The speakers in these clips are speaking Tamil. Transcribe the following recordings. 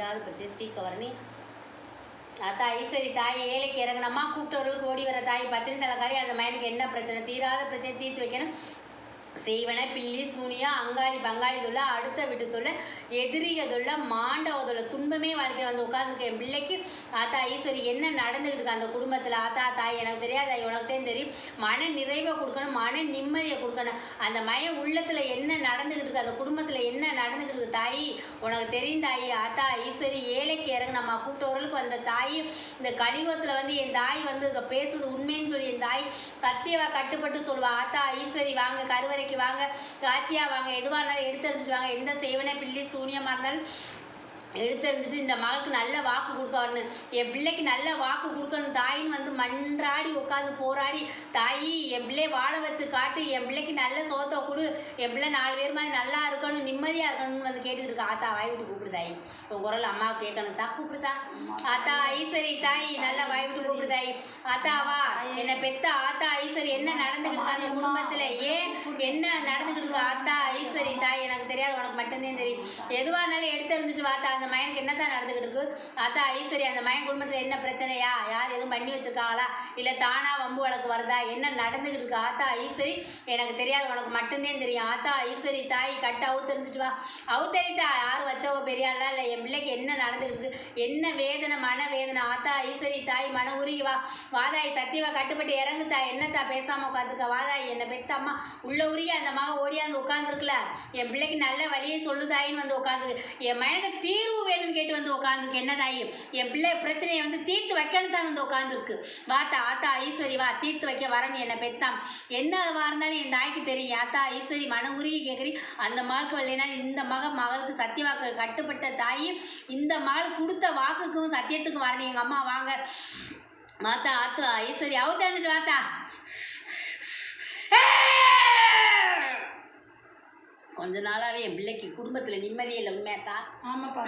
தீராத பிரச்சனை தீர்க்க அத்தா ஈஸ்வரி தாய் ஏழைக்கு இறங்கினம்மா கூப்பிட்டவர்களுக்கு ஓடி வர தாய் பத்தினி தலைக்காரி அந்த மயனுக்கு என்ன பிரச்சனை? தீராத பிரச்சனை தீர்த்து வைக்கணும். சீவன பில்லி சூனியா அங்காளி பங்காளி தொல்லை அடுத்த வீட்டு தொல்லை எதிரிய தொல்லை மாண்டவ தொல்லை துன்பமே வாழ்க்கை வந்து உட்காந்துருக்க என் பிள்ளைக்கு ஆத்தா ஈஸ்வரி என்ன நடந்துகிட்டு இருக்கு அந்த குடும்பத்தில்? ஆத்தா தாய் எனக்கு தெரியாது உனக்கு தான் தெரியும். மன நிறைவை கொடுக்கணும் மன நிம்மதியை கொடுக்கணும். அந்த மய உள்ளத்தில் என்ன நடந்துகிட்டு இருக்கு? அந்த குடும்பத்தில் என்ன நடந்துகிட்டு இருக்கு? தாயி உனக்கு தெரியும் தாயி. ஆத்தா ஈஸ்வரி ஏழைக்கு இறங்கு நம்ம கூப்பிட்டவர்களுக்கு வந்த தாய் இந்த கலியுகத்தில் வந்து என் தாய் வந்து பேசுறது உண்மைன்னு சொல்லி என் தாய் சத்தியவா கட்டுப்பட்டு சொல்லுவா. ஆத்தா ஈஸ்வரி வாங்க கருவறை வாங்க காட்சியா வாங்க எதுவாக இருந்தாலும் எடுத்து வாங்க. எந்த செய்வனே பில்லி சூனியமாக இருந்தாலும் எடுத்தெறிஞ்சிட்டு இந்த மகளுக்கு நல்ல வாக்கு கொடுக்க வரணும். என் பிள்ளைக்கு நல்ல வாக்கு கொடுக்கணும். தாயின்னு வந்து மன்றாடி உட்காந்து போராடி தாயி என் பிள்ளைய வாழ வச்சு காட்டு. என் பிள்ளைக்கு நல்ல சோத்தை கொடு. என் பிள்ளை நாலு பேர் மாதிரி நல்லா இருக்கணும் நிம்மதியாக இருக்கணும்னு வந்து கேட்டுக்கிட்டு இருக்கா. ஆத்தா வாய் விட்டு கூப்பிடு தாயி. உன் குரல் அம்மாவுக்கு கேட்கணும். தா கூப்பிடுதா ஆத்தா ஐஸ்வரி தாய் நல்லா வாய் விட்டு கூப்பிடு தாய். ஆத்தாவா என்னை பெத்த ஆத்தா ஐஸ்வரி என்ன நடந்துக்கிட்டு அந்த குடும்பத்தில்? ஏன் என்ன நடந்துக்கிட்டு ஆத்தா ஐஸ்வரி தாய் எனக்கு தெரியாது. உனக்கு மட்டும்தான் தெரியும். எதுவாக இருந்தாலும் எடுத்தறிஞ்சிட்டு வாத்தா அந்த மயனுக்கு என்னத்தான் நடந்துக்கிட்டு இருக்கு? ஆத்தா ஐஸ்வரி அந்த மயன் குடும்பத்தில் என்ன பிரச்சனையா? யார் எதுவும் பண்ணி வச்சிருக்காங்களா இல்லை தானா வம்பு வழக்கு வருதா? என்ன நடந்துக்கிட்டு இருக்கு? ஆத்தா ஐஸ்வரி எனக்கு தெரியாது உனக்கு மட்டும்தான் தெரியும். ஆத்தா ஐஸ்வரி தாய் கட்டு அவுத்தறிஞ்சிட்டு வா. அவுத்தரித்தா யார் வச்சவோ? பெரியாளா? இல்லை என் பிள்ளைக்கு என்ன நடந்துக்கிட்டு இருக்கு? என்ன வேதனை மன வேதனை ஆத்தா ஐஸ்வரி தாய் மன உருகி வா. வாதாய் சத்தியவா கட்டுப்பட்டு இறங்குத்தா என்னத்தா பேசாமல் உட்காந்துருக்க? வாதாய் என்னை பெத்த அம்மா உள்ள உருகி அந்த மக ஓடியாந்து உட்காந்துருக்கல. என் பிள்ளைக்கு நல்ல வழியை சொல்லுதாயின்னு வந்து உட்காந்துருக்கு. என் மயனுக்கு தீர்வு வேணும்னு கேட்டு வந்து உட்காந்துருக்கு என்ன தாயி என் பிள்ளை பிரச்சனையை வந்து தீர்த்து வைக்கணும் தான் வந்து உட்காந்துருக்கு வாத்தா ஆத்தா ஈஸ்வரி வா தீர்த்து வைக்க வரணும் என்னை பெத்தாம். என்னவா இருந்தாலும் என் தாய்க்கு தெரியும். ஆத்தா ஈஸ்வரி மன உருகி கேட்குறி அந்த மகளுக்கு வரலைன்னா இந்த மக மகளுக்கு சத்திய வாக்கு கட்டுப்பட்ட தாயி இந்த மகள் கொடுத்த வாக்குக்கும் சத்தியத்துக்கும் வரணும். எங்கள் அம்மா வாங்க. மாத்தா ஆத்தா ஈஸ்வரி அவுத்தாந்துட்டு வாத்தா வாத்தா கொஞ்ச நாளாவே என் பிள்ளைக்கு குடும்பத்துல நிம்மதியே இல்லை உண்மையாத்தா ஆமாப்பா.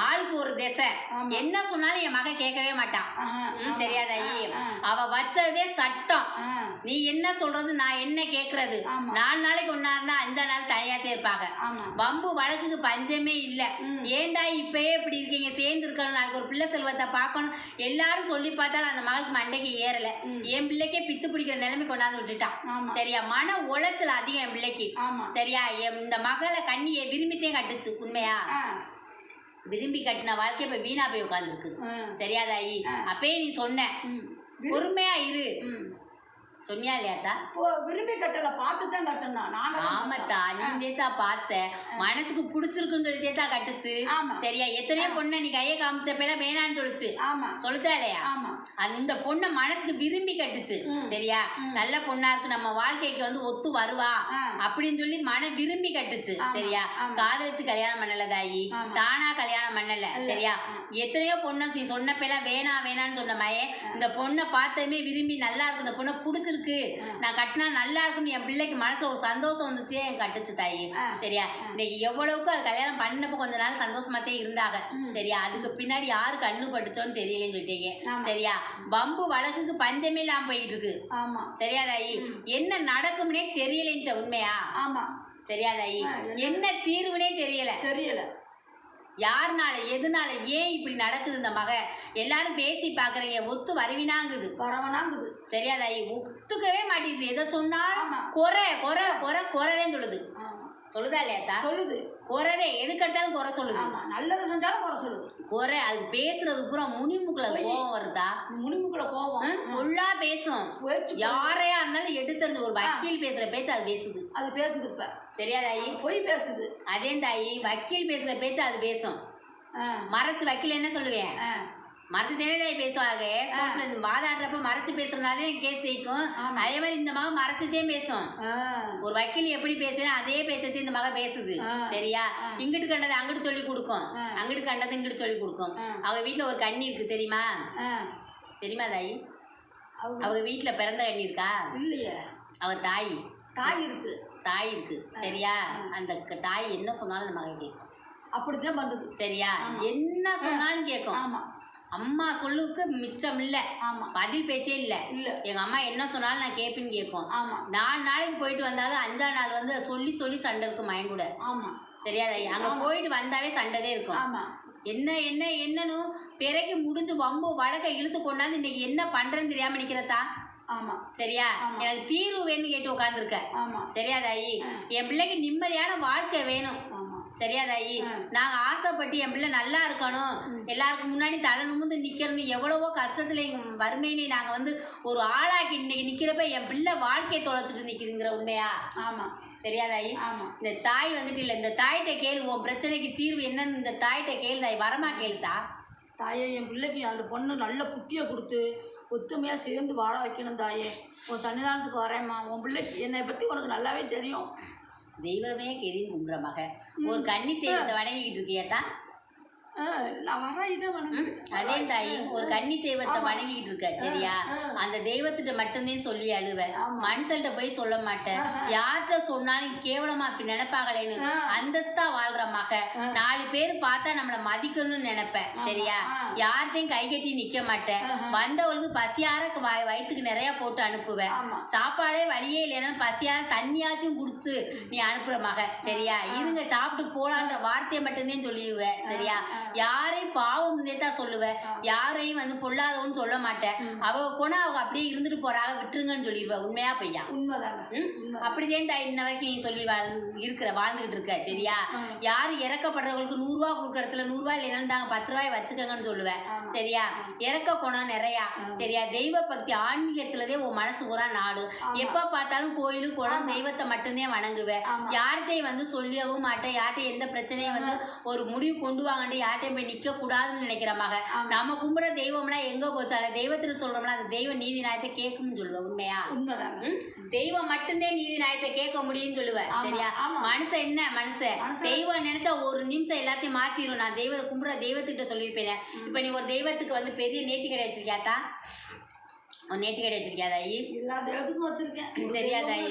ஆளுக்கு ஒரு திசை. ஆமா. என்ன சொன்னாலும் என் மகன் கேட்கவே மாட்டான். ஆஹா, ம், ஆமா. தெரியாதாயி ஆ, ஆ. அவ வச்சதே சட்டம். ஆ, நீ என்ன சொல்றது நான் என்ன கேட்கறது ஆமா. நாலு நாளைக்கு ஒன்னா இருந்தா அஞ்சா நாள் தனியாத்தே இருப்பாங்க. ஆமா. வம்பு வழக்குக்கு பஞ்சமே இல்ல. ம். ஏன்டா இப்பயே இப்படி இருக்கீங்க? சேர்ந்து இருக்கணும். நாளைக்கு ஒரு பிள்ளை செல்வத்தை பார்க்கணும். எல்லாரும் சொல்லி பார்த்தாலும் அந்த மகளுக்கு மண்டைக்கு ஏறல. என் பிள்ளைக்கே பித்து பிடிக்கிற நிலைமை கொண்டாந்து விட்டுட்டான். ஆமா. சரியா? மன உளைச்சல் அதிகம் என் பிள்ளைக்கு. ஆமா. சரியா? என் இந்த மகளை கண்ணியை விரும்பித்தே கட்டுச்சு உண்மையா விரும்பி கட்டின வாழ்க்கை இப்ப வீணா போய் உட்காந்துருக்குது ஆ. சரியா தாயி அப்பயே நீ சொன்ன. பொறுமையா இரு. சொன்னியா இல்லையாத்தா விரும்பி கட்டல பார்த்து தான் கட்டணும் நாங்க ஆமாத்தா நீ தேத்தா பார்த்த. மனசுக்கு பிடிச்சிருக்குன்னு சொல்லி தேத்தா கட்டுச்சு. சரியா? எத்தனையோ பொண்ணை நீ கையை காமிச்சப்பெல்லாம் வேணான்னு சொல்லுச்சு. ஆமா. சொல்லுச்சா இல்லையா ஆமா. அந்த பொண்ணை மனசுக்கு விரும்பி கட்டுச்சு. சரியா? நல்ல பொண்ணா இருக்கு நம்ம வாழ்க்கைக்கு வந்து ஒத்து வருவா. அப்படின்னு சொல்லி மன விரும்பி கட்டுச்சு. சரியா. காதலிச்சு கல்யாணம் பண்ணல தாயி. தானா கல்யாணம் பண்ணல. சரியா? எத்தனையோ பொண்ணை சொன்னப்பெல்லாம் வேணாம் வேணான்னு சொன்ன மயே இந்த பொண்ணை பார்த்ததுமே விரும்பி நல்லா இருக்கு இந்த பொண்ணை பிடிச்சிருக்கு நான் கட்டினா நல்லா இருக்குன்னு என் பிள்ளைக்கு மனசுல ஒரு சந்தோஷம் வந்துச்சு என் கட்டுச்சு தாயி. சரியா? இன்னைக்கு எவ்வளவுக்கு அது கல்யாணம் பண்ணப்போ கொஞ்ச நாள் சந்தோஷமாத்தே இருந்தாங்க. சரியா? அதுக்கு பின்னாடி யாரு கண்ணு பட்டுச்சோன்னு தெரியலன்னு சொல்லிட்டீங்க. சரியா? பம்பு வழக்குக்கு பஞ்சமே இல்லாம போயிட்டு இருக்கு சரியா தாயி? என்ன நடக்கும்னே தெரியலன்ட்ட உண்மையா? ஆமா. சரியா தாயி? என்ன தீர்வுனே தெரியல. தெரியல. யாருனால எதுனால ஏன் இப்படி நடக்குது இந்த மக? எல்லாரும் பேசி பாக்குறீங்க ஒத்து வருவினாங்குது. வரவனாங்குது. சரியா தாயி ஒத்துக்கவே மாட்டேங்குது. எதை சொன்னாலும். குறை குறை குறை குறைதான் சொல்லுது. சொல்லுதா இல்லையாத்தா சொல்லுது. குறைதே எதுக்கு எடுத்தாலும் குறை சொல்லுது. ஆமா நல்லது செஞ்சாலும் குறை சொல்லுது. குறை அது பேசுறது பூரா முனிமுக்குல கோவம் வருதா? முனிமுக்குள்ள கோவம். ஃபுல்லா பேசும். யாரையா இருந்தாலும் எடுத்துருந்து ஒரு வக்கீல் பேசுற பேச்சு அது பேசுது. அது பேசுது இப்ப. சரியா தாயி? பொய் பேசுது. அதே தாயி வக்கீல் பேசுற பேச்சு அது பேசும். மறைச்சு வக்கீல் என்ன சொல்லுவேன்? மறைச்சு தானே பேசுவாங்க. வாதாடுறப்ப மறைச்சு பேசுறதுனாலே கேஸ் ஜெயிக்கும். அதே மாதிரி இந்த மகன் மறைச்சுதே பேசும். ஒரு வக்கீல் எப்படி பேசுவேன் அதே பேச்சத்தை இந்த மகன் பேசுது. சரியா? இங்கிட்டு கண்டது அங்கிட்டு சொல்லி கொடுக்கும். அங்கிட்டு கண்டது இங்கிட்டு சொல்லி கொடுக்கும். அவங்க வீட்ல ஒரு கண்ணி இருக்கு தெரியுமா. தெரியுமா தாயி? அவங்க வீட்ல பிறந்த கண்ணி இருக்கா? இல்லையே. அவ தாய். தாய் இருக்கு. தாய் இருக்கு. சரியா? அந்த தாய் என்ன சொன்னாலும் அந்த மகன் கேட்கும். அப்படித்தான் பண்ணுது. சரியா? என்ன சொன்னாலும் கேட்கும். ஆமா. அம்மா சொல்லுக்கு மிச்சம் இல்ல. பதில் பேச்சே இல்ல. எங்க அம்மா என்ன சொன்னாலும் நான் கேட்பேன்னு கேட்கும். ஆமா. நாலு நாளைக்கு போயிட்டு வந்தாலும் அஞ்சா நாள் வந்து சொல்லி சொல்லி சண்டை இருக்கும் மயங்கூட ஆமா. சரியா தாயி அங்க போயிட்டு வந்தாவே சண்டைதே இருக்கும். ஆமா. என்ன என்ன என்னன்னு பிறகு முடிஞ்சு வம்பு வழக்க இழுத்து கொண்டாந்து இன்னைக்கு என்ன பண்றேன்னு தெரியாம நிக்கிறதா ஆமா. சரியா. எனக்கு தீர்வு வேணும்னு கேட்டு உட்காந்துருக்க ஆமா. சரியா தாயி என் பிள்ளைக்கு நிம்மதியான வாழ்க்கை வேணும். சரியா தாயி நாங்கள் ஆசைப்பட்டு என் பிள்ளை நல்லா இருக்கணும். எல்லாருக்கும் முன்னாடி தலை நிமிந்து நிற்கணும் எவ்வளவோ கஷ்டத்துல எங்க வறுமையிலே நாங்கள் வந்து ஒரு ஆளாக்கி இன்னைக்கு நிற்கிறப்ப என் பிள்ளை வாழ்க்கையை தொலைச்சிட்டு நிற்கிதுங்கிற உண்மையா? ஆமா. சரியா தாயி ஆமா. இந்த தாய் வந்துட்டு இல்லை இந்த தாய்கிட்ட கேளு உன் பிரச்சனைக்கு தீர்வு என்னன்னு இந்த தாய்கிட்ட கேளு தாய் வரமா கேளுதா? தாயே என் பிள்ளைக்கு அந்த பொண்ணு நல்ல புத்தியை கொடுத்து ஒத்துமையாக சேர்ந்து வாழ வைக்கணும் தாயே. உன் சன்னிதானத்துக்கு வரேம்மா. உன் பிள்ளைக்கு என்னை பற்றி உனக்கு நல்லாவே தெரியும். தெய்வமே கெதின்னு கும்பிட்ற மக. ஒரு கன்னி தெய்வத்தை வணங்கிக்கிட்டு இருக்கியாத்தா. ஆ, நான் இதை அதே தாயி ஒரு கன்னி தெய்வத்தை வணங்கிட்டு இருக்க சரியா? அந்த தெய்வத்திட்ட மட்டும்தான் சொல்லி அழுவ. மனுஷன்கிட்ட போய் சொல்ல மாட்டேன் யார்கிட்ட சொன்னாலும் கேவலமா அப்படி நினைப்பாங்களேன்னு அந்தஸ்தா வாழ்ற மக. நாலு பேர் பார்த்தா நம்மள மதிக்கணும்னு நினைப்பேன் சரியா? யார்கிட்டையும் கை கட்டி நிக்க மாட்டேன் வந்தவளுக்கு பசியார வ- வயித்துக்கு நிறைய போட்டு அனுப்புவேன். சாப்பாடே வழியே இல்லைன்னா பசியார தண்ணியாச்சும் கொடுத்து நீ அனுப்புற மக சரியா? இருங்க சாப்பிட்டு போலான்ற வார்த்தையை மட்டும்தான் சொல்லிடுவேன் சரியா? யாரையும் பாவம் தான் சொல்லுவேன் யாரையும் வந்து பொல்லாதவன்னு சொல்ல மாட்டேன் அவங்க குணம் அவங்க அப்படியே இருந்துட்டு போறாங்க விட்டுருங்கன்னு சொல்லிடுவேன் உண்மையா பொய்யா? உண்மைதாங்க. ம்? அப்படிதான் தாய் இன்ன வரைக்கும் நீ சொல்லி வாழ் இருக்கிற வாழ்ந்துகிட்டு இருக்க சரியா? யார் இறக்கப்படுறவங்களுக்கு நூறுரூவா கொடுக்குற இடத்துல நூறுரூவா இல்லைனாலும் தாங்க பத்து ரூபாய் வச்சுக்கோங்கன்னு சொல்லுவேன் சரியா? இறக்க குணம் நிறையா. சரியா? தெய்வ பக்தி ஆன்மீகத்துலதே உன் மனசு பூரா நாடு எப்ப பார்த்தாலும் கோயிலு குளம் தெய்வத்தை மட்டும்தான் வணங்குவேன் யார்கிட்டையும் வந்து சொல்லவும் மாட்டேன் யார்கிட்டையும் எந்த பிரச்சனையும் வந்து ஒரு முடிவு கொண்டு வாங்கண்டு யார்கிட்டையும் போய் நிக்க கூடாதுன்னு நினைக்கிற மக நம்ம கும்பிட தெய்வம்லாம் எங்க போச்சு? அந்த தெய்வத்துல சொல்றோம்ல அந்த தெய்வ நீதி நியாயத்தை கேட்கும்னு சொல்லுவேன் உண்மையா? உண்மைதாங்க. ம்? தெய்வம் மட்டும்தான் நீதி நியாயத்தை கேட்க முடியும்னு சொல்லுவேன் சரியா. மனுஷன் என்ன மனுஷன்? தெய்வம் நினைச்சா ஒரு நிமிஷம் எல்லாத்தையும் மாத்திரும். நான் தெய்வத்தை கும்பிட தெய்வத்திட்ட சொல்லியிருப்பேன். இப்ப நீ ஒரு தெய்வத்துக்கு வந்து பெரிய நேர்த்தி கடை வச்சிருக்கியாத்தா? ஒரு நேர்த்தி கடை வச்சிருக்கியா தாயி? எல்லா தேவத்துக்கும் வச்சிருக்கேன். சரியா தாயி.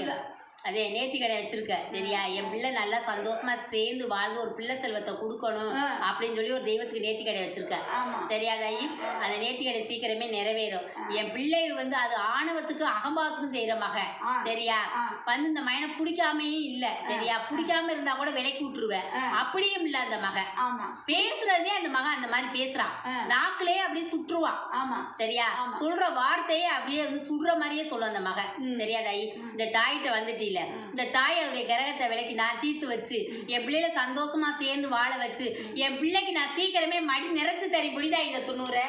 அதே நேர்த்தி கடை வச்சிருக்க. சரியா? என் பிள்ளை நல்லா சந்தோஷமா சேர்ந்து வாழ்ந்து ஒரு பிள்ளை செல்வத்தை கொடுக்கணும் அப்படின்னு சொல்லி ஒரு தெய்வத்துக்கு நேர்த்தி கடை வச்சிருக்க. சரியா தாயி? அந்த நேர்த்தி கடை சீக்கிரமே நிறைவேறும். என் பிள்ளை வந்து அது ஆணவத்துக்கு அகம்பாவத்துக்கும் செய்யற மக. சரியா. வந்து இந்த மகனை பிடிக்காமையே இல்ல. சரியா? பிடிக்காம இருந்தா கூட விலைக்கு விட்டுருவேன் அப்படியும் இல்ல அந்த மக. பேசுறதே அந்த மகன் அந்த மாதிரி பேசுறான் நாக்கிலே அப்படியே சுற்றுவான் ஆமா. சரியா? சொல்ற வார்த்தையே அப்படியே வந்து சுடுற மாதிரியே சொல்லும் அந்த மகன் சரியா தாயி? இந்த தாயிட்ட வந்துட்டு இல்ல இந்த தாய் அவருடைய கிரகத்தை விலைக்கு நான் தீர்த்து வச்சு என் பிள்ளைல சந்தோஷமா சேர்ந்து வாழ வச்சு என் பிள்ளைக்கு நான் சீக்கிரமே மடி நிறைச்சு தரி முடிதா இந்த துண்ணூறு?